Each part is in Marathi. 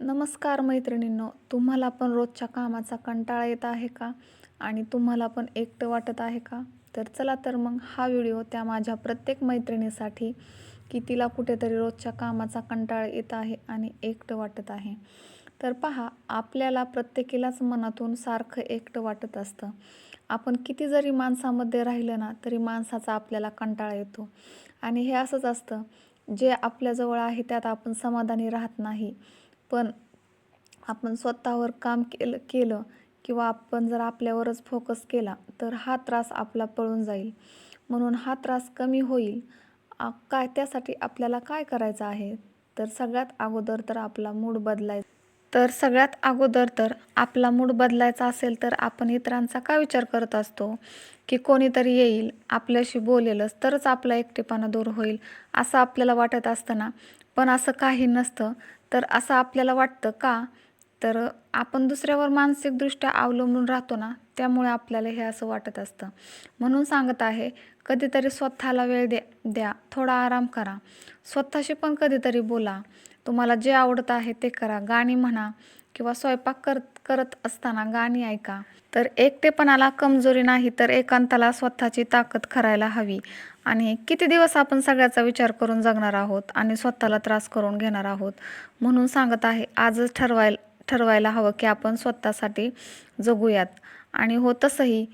नमस्कार मैत्रिणींनो तुम्हाला पण रोजच्या कामाचा कंटाळा येत आहे का? आणि तुम्हाला पण एकटं वाटत आहे का? तर चला तर मग हा व्हिडिओ त्या माझ्या प्रत्येक मैत्रिणीसाठी की तिला कुठेतरी रोजच्या कामाचा कंटाळा येत आहे आणि एकटं वाटत आहे. तर पहा आपल्याला प्रत्येकीलाच मनातून सारखं एकटं वाटत असतं. आपण किती जरी माणसामध्ये राहिलं ना तरी माणसाचा आपल्याला कंटाळा येतो. आणि हे असंच असतं. जे आपल्याजवळ आहे त्यात आपण समाधानी राहत नाही. पण आपण स्वतःवर काम केलं केलं किंवा आपण जर आपल्यावरच फोकस केला तर हा त्रास आपला पळून जाईल. म्हणून हा त्रास कमी होईल. काय त्यासाठी आपल्याला काय करायचं आहे? तर सगळ्यात अगोदर तर आपला मूड बदलाय. तर सगळ्यात अगोदर तर आपला मूड बदलायचा असेल तर आपण इतरांचा का विचार करत असतो? की कोणीतरी येईल आपल्याशी बोलेलच तरच आपला एकटेपणा दूर होईल असं आपल्याला वाटत असताना पण असं काही नसतं. तर असं आपल्याला वाटतं का? तर आपण दुसऱ्यावर मानसिकदृष्ट्या अवलंबून राहतो ना त्यामुळे आपल्याला हे असं वाटत असतं. म्हणून सांगत आहे कधीतरी स्वतःला वेळ द्या द्या थोडा आराम करा. स्वतःशी पण कधीतरी बोला. तुम्हाला जे आवडत आहे ते करा. गाणी म्हणा किंवा स्वयंपाक करत करत असताना गाणी ऐका. तर एकटेपणाला कमजोरी नाही तर एकांताला स्वतःची ताकद करायला हवी. आणि किती दिवस आपण सगळ्याचा विचार करून जगणार आहोत आणि स्वतःला त्रास करून घेणार आहोत? म्हणून सांगत आहे आजच ठरवायला ठरवायला हवं की आपण स्वतःसाठी जगूयात. आणि हो तसंही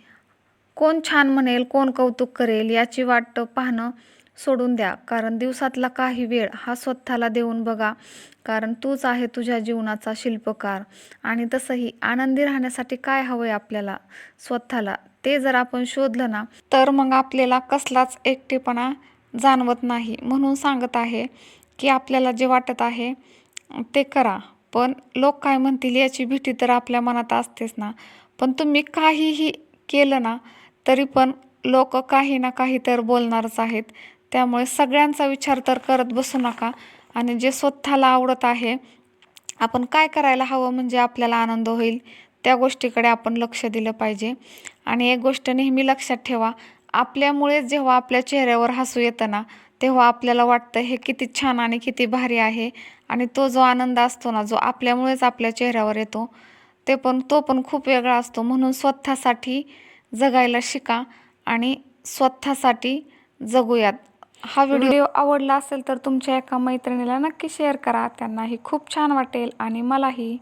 कोण छान म्हणेल कोण कौतुक करेल याची वाट पाहणं सोडून द्या. कारण दिवसातला काही वेळ हा स्वतःला देऊन बघा. कारण तूच आहे तुझ्या जीवनाचा शिल्पकार. आणि तसंही आनंदी राहण्यासाठी काय हवं आहे आपल्याला? स्वतःला. ते जर आपण शोधलं ना तर मग आपल्याला कसलाच एकटेपणा जाणवत नाही. म्हणून सांगत आहे की आपल्याला जे वाटत आहे ते करा. पण लोक काय म्हणतील याची भीती तर आपल्या मनात असतेच ना. पण तुम्ही काहीही केलं ना तरी पण लोक काही ना काही तर बोलणारच आहेत. त्यामुळे सगळ्यांचा विचार तर करत बसू नका. आणि जे स्वतःला आवडत आहे आपण काय करायला हवं म्हणजे आपल्याला आनंद होईल त्या गोष्टीकडे आपण लक्ष दिलं पाहिजे. आणि एक गोष्ट नेहमी लक्षात ठेवा आपल्यामुळेच जेव्हा आपल्या चेहऱ्यावर हसू येतं ना तेव्हा आपल्याला वाटतं हे किती छान आणि किती भारी आहे. आणि तो जो आनंद असतो ना जो आपल्यामुळेच आपल्या चेहऱ्यावर येतो ते पण तो पण खूप वेगळा असतो. म्हणून स्वतःसाठी जगायला शिका आणि स्वतःसाठी जगूयात. हा व्हिडिओ आवडला असेल तर तुमच्या एका मैत्रिणीला नक्की शेअर करा. त्यांनाही खूप छान वाटेल आणि मलाही.